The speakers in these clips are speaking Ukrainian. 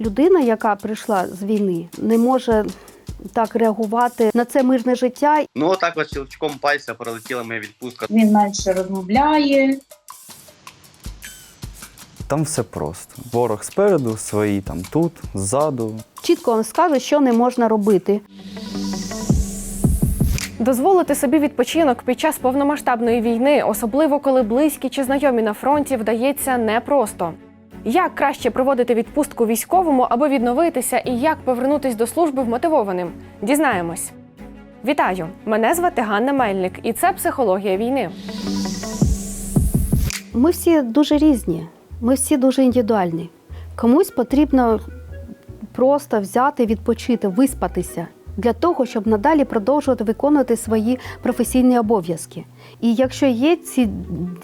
Людина, яка прийшла з війни, не може так реагувати на це мирне життя. Ну, отак от щелчком пальця пролетіла моя відпустка. Він менше розмовляє. Там все просто. Ворог спереду, свої там тут, ззаду. Чітко вам скаже, що не можна робити. Дозволити собі відпочинок під час повномасштабної війни, особливо коли близькі чи знайомі на фронті, вдається непросто. Як краще проводити відпустку військовому, аби відновитися, і як повернутись до служби вмотивованим? Дізнаємось. Вітаю! Мене звати Ганна Мельник, і це психологія війни. Ми всі дуже різні, ми всі дуже індивідуальні. Комусь потрібно просто взяти, відпочити, виспатися для того, щоб надалі продовжувати виконувати свої професійні обов'язки. І якщо є ці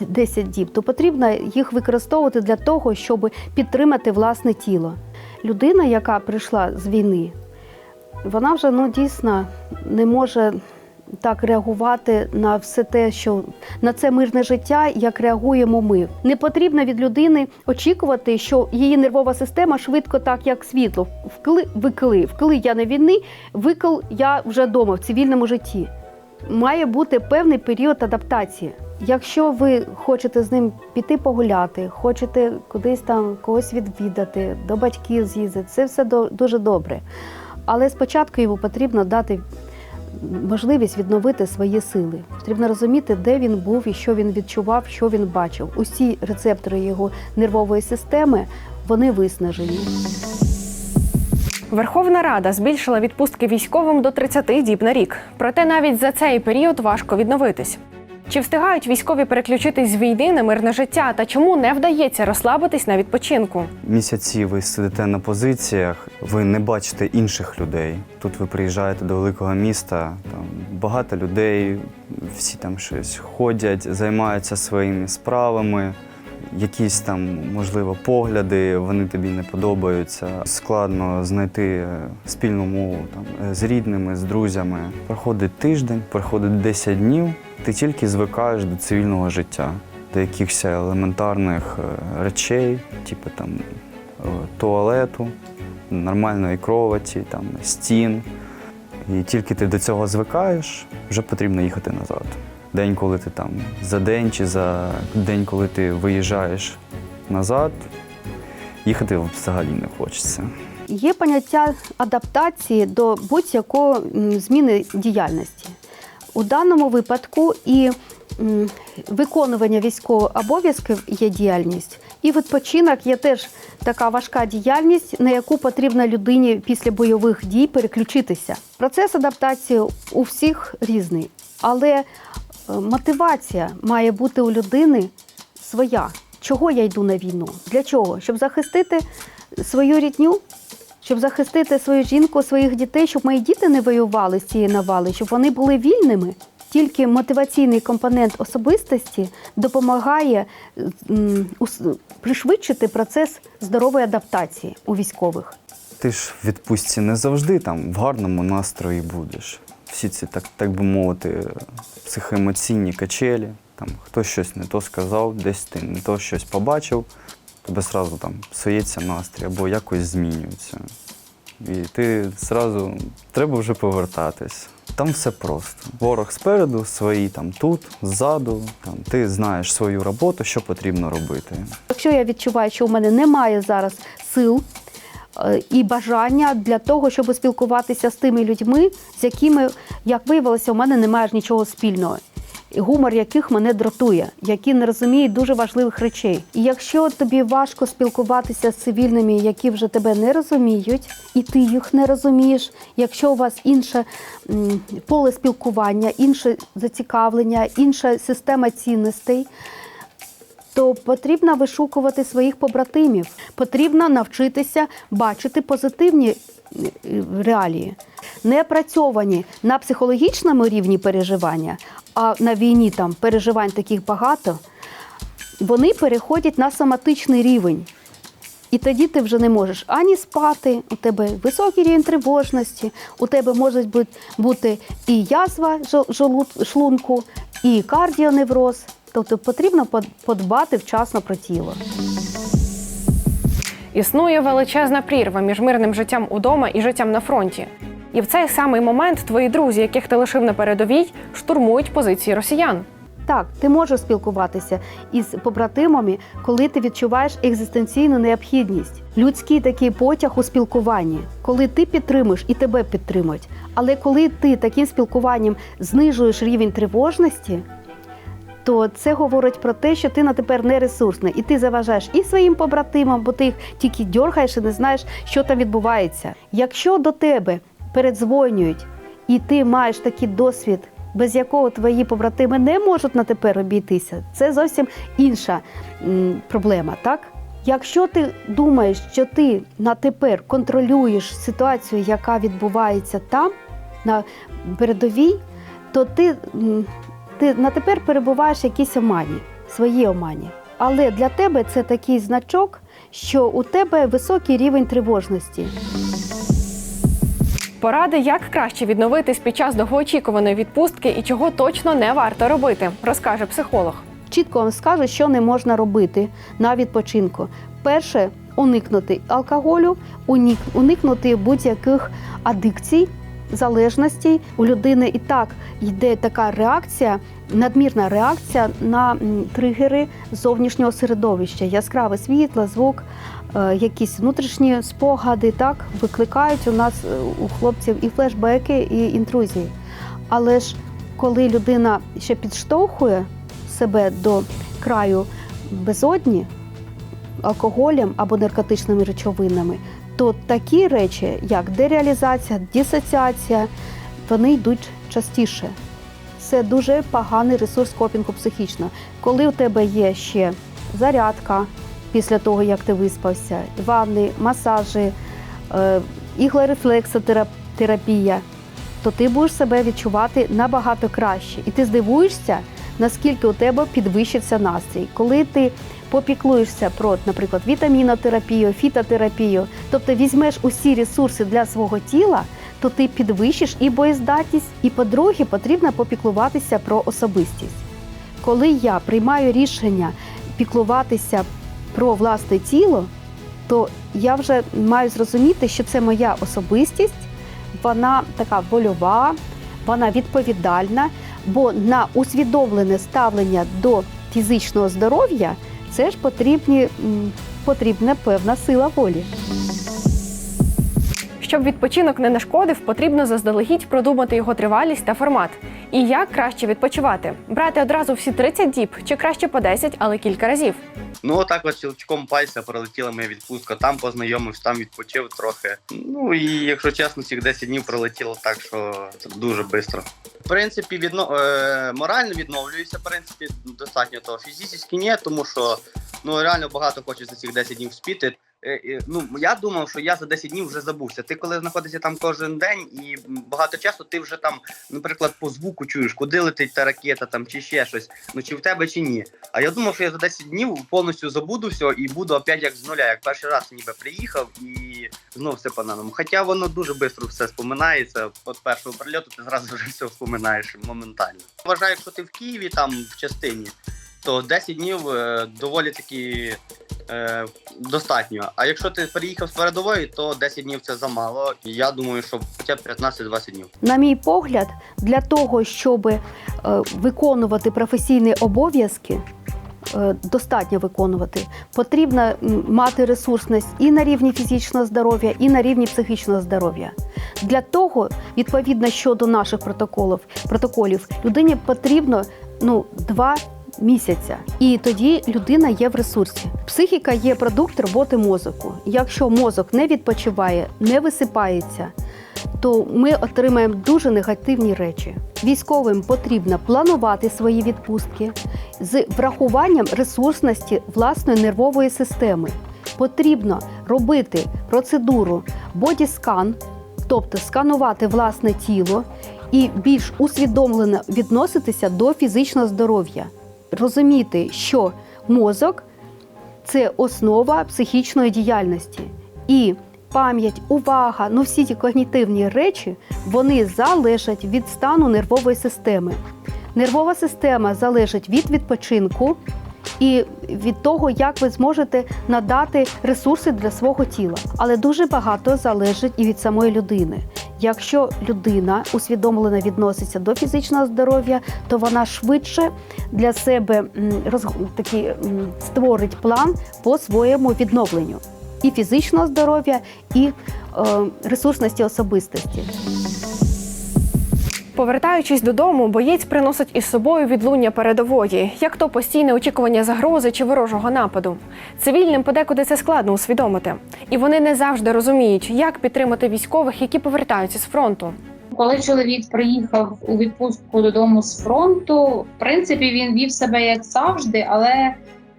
10 діб, то потрібно їх використовувати для того, щоб підтримати власне тіло. Людина, яка прийшла з війни, вона вже ну дійсно не може так реагувати на все те, що на це мирне життя, як реагуємо ми. Не потрібно від людини очікувати, що її нервова система швидко, так як світло, вкли викли, вкли я на війни, викл я вже вдома в цивільному житті. Має бути певний період адаптації. Якщо ви хочете з ним піти погуляти, хочете кудись там когось відвідати, до батьків з'їздити, це все дуже добре. Але спочатку йому потрібно дати можливість відновити свої сили. Потрібно розуміти, де він був і що він відчував, що він бачив. Усі рецептори його нервової системи вони виснажені. Верховна Рада збільшила відпустки військовим до 30 діб на рік. Проте навіть за цей період важко відновитись. Чи встигають військові переключитись з війни на мирне життя та чому не вдається розслабитись на відпочинку? Місяці ви сидите на позиціях, ви не бачите інших людей. Тут ви приїжджаєте до великого міста, там багато людей, всі там щось ходять, займаються своїми справами. Якісь там, можливо, погляди, вони тобі не подобаються. Складно знайти е, спільну мову там, е, з рідними, з друзями. Проходить тиждень, проходить 10 днів, ти тільки звикаєш до цивільного життя, до якихось елементарних е, речей, типу там туалету, нормальної кроваті, там, стін. І тільки ти до цього звикаєш, вже потрібно їхати назад. День, коли ти там за день чи за день, коли ти виїжджаєш назад, їхати взагалі не хочеться. Є поняття адаптації до будь-якої зміни діяльності. У даному випадку і виконування військових обов'язків є діяльність, і відпочинок є теж така важка діяльність, на яку потрібно людині після бойових дій переключитися. Процес адаптації у всіх різний, але мотивація має бути у людини своя. Чого я йду на війну? Для чого? Щоб захистити свою рідню, щоб захистити свою жінку, своїх дітей, щоб мої діти не воювали з цієї навали, щоб вони були вільними. Тільки мотиваційний компонент особистості допомагає пришвидшити процес здорової адаптації у військових. Ти ж в відпустці не завжди там в гарному настрої будеш. Всі ці, так, так би мовити, психоемоційні качелі. Там хтось щось не то сказав, десь ти не то щось побачив, тебе одразу там псується настрій або якось змінюється. І ти зразу треба вже повертатись. Там все просто. Ворог спереду, свої там тут, ззаду. Там, ти знаєш свою роботу, що потрібно робити. Якщо я відчуваю, що у мене немає зараз сил і бажання для того, щоб спілкуватися з тими людьми, з якими, як виявилося, у мене немає ж нічого спільного. і Гумор яких мене дратує, які не розуміють дуже важливих речей. І якщо тобі важко спілкуватися з цивільними, які вже тебе не розуміють, і ти їх не розумієш, якщо у вас інше поле спілкування, інше зацікавлення, інша система цінностей, то потрібно вишукувати своїх побратимів. Потрібно навчитися бачити позитивні е, реалії, не опрацьовані на психологічному рівні переживання, а на війні там переживань таких багато. Вони переходять на соматичний рівень. І тоді ти вже не можеш ані спати, у тебе високий рівень тривожності, у тебе може бути, і язва шлунку, і кардіоневроз. Тобто потрібно под- подбати вчасно про тіло. Існує величезна прірва між мирним життям удома і життям на фронті. І в цей самий момент твої друзі, яких ти лишив на передовій, штурмують позиції росіян. Так, ти можеш спілкуватися із побратимами, коли ти відчуваєш екзистенційну необхідність, людський такий потяг у спілкуванні, коли ти підтримуєш і тебе підтримують. Але коли ти таким спілкуванням знижуєш рівень тривожності, то це говорить про те, що ти на тепер не ресурсний, і ти заважаєш і своїм побратимам, бо ти їх тільки дьоргаєш і не знаєш, що там відбувається. Якщо до тебе передзвонюють, і ти маєш такий досвід, без якого твої побратими не можуть на тепер обійтися, це зовсім інша проблема, так? Якщо ти думаєш, що ти на тепер контролюєш ситуацію, яка відбувається там, на передовій, то ти, ти на тепер перебуваєш в якійсь омані, своїй омані. Але для тебе це такий значок, що у тебе високий рівень тривожності. Поради, як краще відновитись під час довгоочікуваної відпустки і чого точно не варто робити, розкаже психолог. Чітко вам скажу, що не можна робити на відпочинку. Перше уникнути алкоголю, уникнути будь-яких адикцій, залежностей. У людини і так йде така реакція, надмірна реакція на тригери зовнішнього середовища, яскраве світло, звук, е, якісь внутрішні спогади, так викликають у нас е, у хлопців і флешбеки, і інтрузії. Але ж коли людина ще підштовхує себе до краю безодні алкоголем або наркотичними речовинами, то такі речі, як дереалізація, дисоціація, вони йдуть частіше. Це дуже поганий ресурс копінгу психічно. Коли у тебе є ще зарядка після того, як ти виспався, ванни, масажі, е, іглорефлексотерапія, то ти будеш себе відчувати набагато краще. І ти здивуєшся, наскільки у тебе підвищиться настрій. Коли ти попіклуєшся про, наприклад, вітамінотерапію, фітотерапію, тобто візьмеш усі ресурси для свого тіла, то ти підвищиш і боєздатність, і по-друге, потрібно попіклуватися про особистість. Коли я приймаю рішення піклуватися про власне тіло, то я вже маю зрозуміти, що це моя особистість, вона така вольова, вона відповідальна, бо на усвідомлене ставлення до фізичного здоров'я це ж потрібні, потрібна певна сила волі. Щоб відпочинок не нашкодив, потрібно заздалегідь продумати його тривалість та формат. І як краще відпочивати? Брати одразу всі 30 діб чи краще по 10, але кілька разів. Ну, отак от щелчком пальця пролетіла моя відпустка, там познайомився, там відпочив трохи. Ну і якщо чесно, цих 10 днів пролетіло так, що це дуже швидко. В принципі, відно... е, морально відновлююся, в принципі, достатньо того. Фізично ні, тому що ну реально багато хочеться цих 10 днів спіти. Е, е, Ну, я думав, що я за 10 днів вже забувся. Ти коли знаходишся там кожен день і багато часу, ти вже там, наприклад, по звуку чуєш, куди летить та ракета там чи ще щось. Ну чи в тебе, чи ні. А я думав, що я за 10 днів повністю забуду все і буду опять як з нуля, як перший раз ніби приїхав і знов все по-новому. Хоча воно дуже швидко все споминається. От першого прильоту ти зразу вже все вспоминаєш моментально. Вважаю, якщо ти в Києві там в частині, то 10 днів е, доволі таки е, достатньо. А якщо ти переїхав з передової, то 10 днів це замало. Я думаю, що хоча б 15-20 днів. На мій погляд, для того, щоб е, виконувати професійні обов'язки, е, достатньо виконувати, потрібно мати ресурсність і на рівні фізичного здоров'я, і на рівні психічного здоров'я. Для того, відповідно щодо наших протоколів, протоколів людині потрібно ну, два місяця. І тоді людина є в ресурсі. Психіка є продукт роботи мозоку. Якщо мозок не відпочиває, не висипається, то ми отримаємо дуже негативні речі. Військовим потрібно планувати свої відпустки з врахуванням ресурсності власної нервової системи. Потрібно робити процедуру бодіскан, тобто сканувати власне тіло і більш усвідомлено відноситися до фізичного здоров'я. Розуміти, що мозок це основа психічної діяльності. І пам'ять, увага, ну всі ті когнітивні речі, вони залежать від стану нервової системи. Нервова система залежить від відпочинку і від того, як ви зможете надати ресурси для свого тіла. Але дуже багато залежить і від самої людини. Якщо людина усвідомлено відноситься до фізичного здоров'я, то вона швидше для себе роз, такі, створить план по своєму відновленню і фізичного здоров'я, і е, ресурсності особистості. Повертаючись додому, боєць приносить із собою відлуння передової, як то постійне очікування загрози чи ворожого нападу. Цивільним подекуди це складно усвідомити, і вони не завжди розуміють, як підтримати військових, які повертаються з фронту. Коли чоловік приїхав у відпустку додому з фронту, в принципі, він вів себе як завжди, але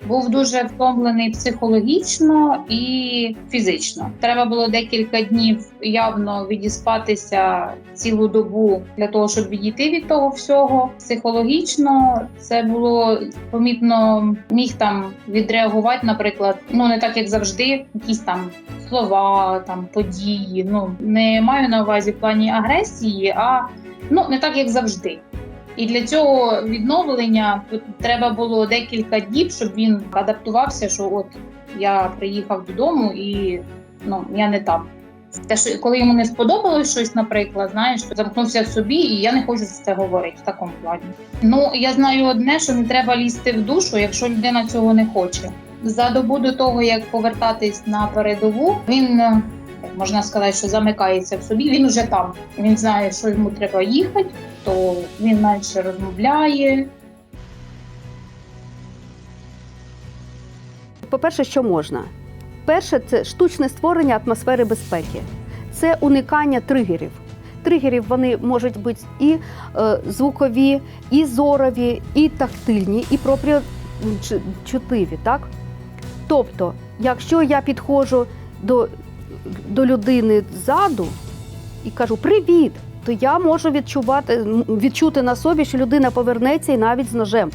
був дуже втомлений психологічно і фізично. Треба було декілька днів явно відіспатися цілу добу для того, щоб відійти від того всього. Психологічно це було помітно, міг там відреагувати, наприклад, ну не так як завжди, якісь там слова, там події. Ну не маю на увазі в плані агресії, а ну не так як завжди. І для цього відновлення треба було декілька діб, щоб він адаптувався, що от я приїхав додому і ну я не там. Те, що коли йому не сподобалось щось, наприклад, знаєш, замкнувся в собі, і я не хочу за це говорити в такому плані. Ну я знаю одне, що не треба лізти в душу, якщо людина цього не хоче. За добу до того, як повертатись на передову, він е, можна сказати, що замикається в собі. Він уже там. Він знає, що йому треба їхати, то він менше розмовляє, По-перше, що можна? Перше, це штучне створення атмосфери безпеки, це уникання тригерів. Тригерів вони можуть бути і е, звукові, і зорові, і тактильні, і пропріочутливі. Так? Тобто, якщо я підходжу до, до людини ззаду і кажу Привіт! То я можу відчувати, відчути на собі, що людина повернеться і навіть з ножем.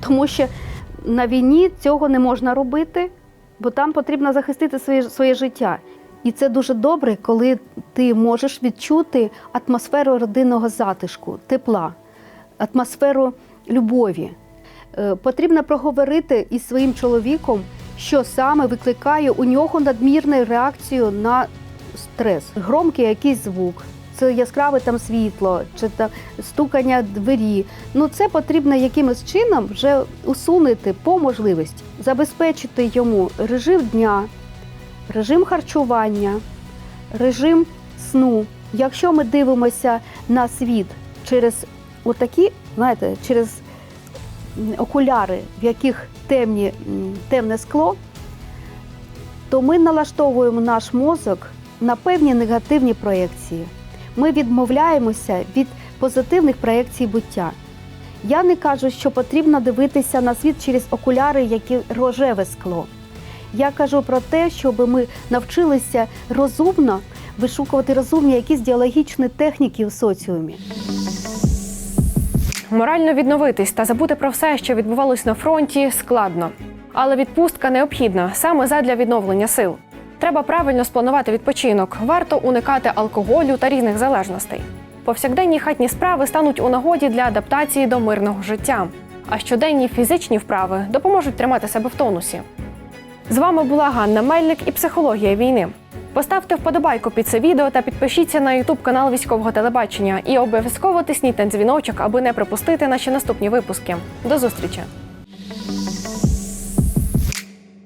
Тому що на війні цього не можна робити, бо там потрібно захистити своє, своє життя. І це дуже добре, коли ти можеш відчути атмосферу родинного затишку, тепла, атмосферу любові. Е, Потрібно проговорити із своїм чоловіком, що саме викликає у нього надмірну реакцію на стрес. Громкий якийсь звук, це яскраве там світло, чи там стукання двері. Ну це потрібно якимось чином вже усунути по можливості, забезпечити йому режим дня, режим харчування, режим сну. Якщо ми дивимося на світ через отакі, знаєте, через окуляри, в яких темні, темне скло, то ми налаштовуємо наш мозок на певні негативні проекції. Ми відмовляємося від позитивних проекцій буття. Я не кажу, що потрібно дивитися на світ через окуляри, які рожеве скло. Я кажу про те, щоб ми навчилися розумно вишукувати розумні якісь діалогічні техніки в соціумі. Морально відновитись та забути про все, що відбувалось на фронті, складно. Але відпустка необхідна саме задля відновлення сил. Треба правильно спланувати відпочинок, варто уникати алкоголю та різних залежностей. Повсякденні хатні справи стануть у нагоді для адаптації до мирного життя. А щоденні фізичні вправи допоможуть тримати себе в тонусі. З вами була Ганна Мельник і психологія війни. Поставте вподобайку під це відео та підпишіться на YouTube канал військового телебачення і обов'язково тисніть на дзвіночок, аби не пропустити наші наступні випуски. До зустрічі!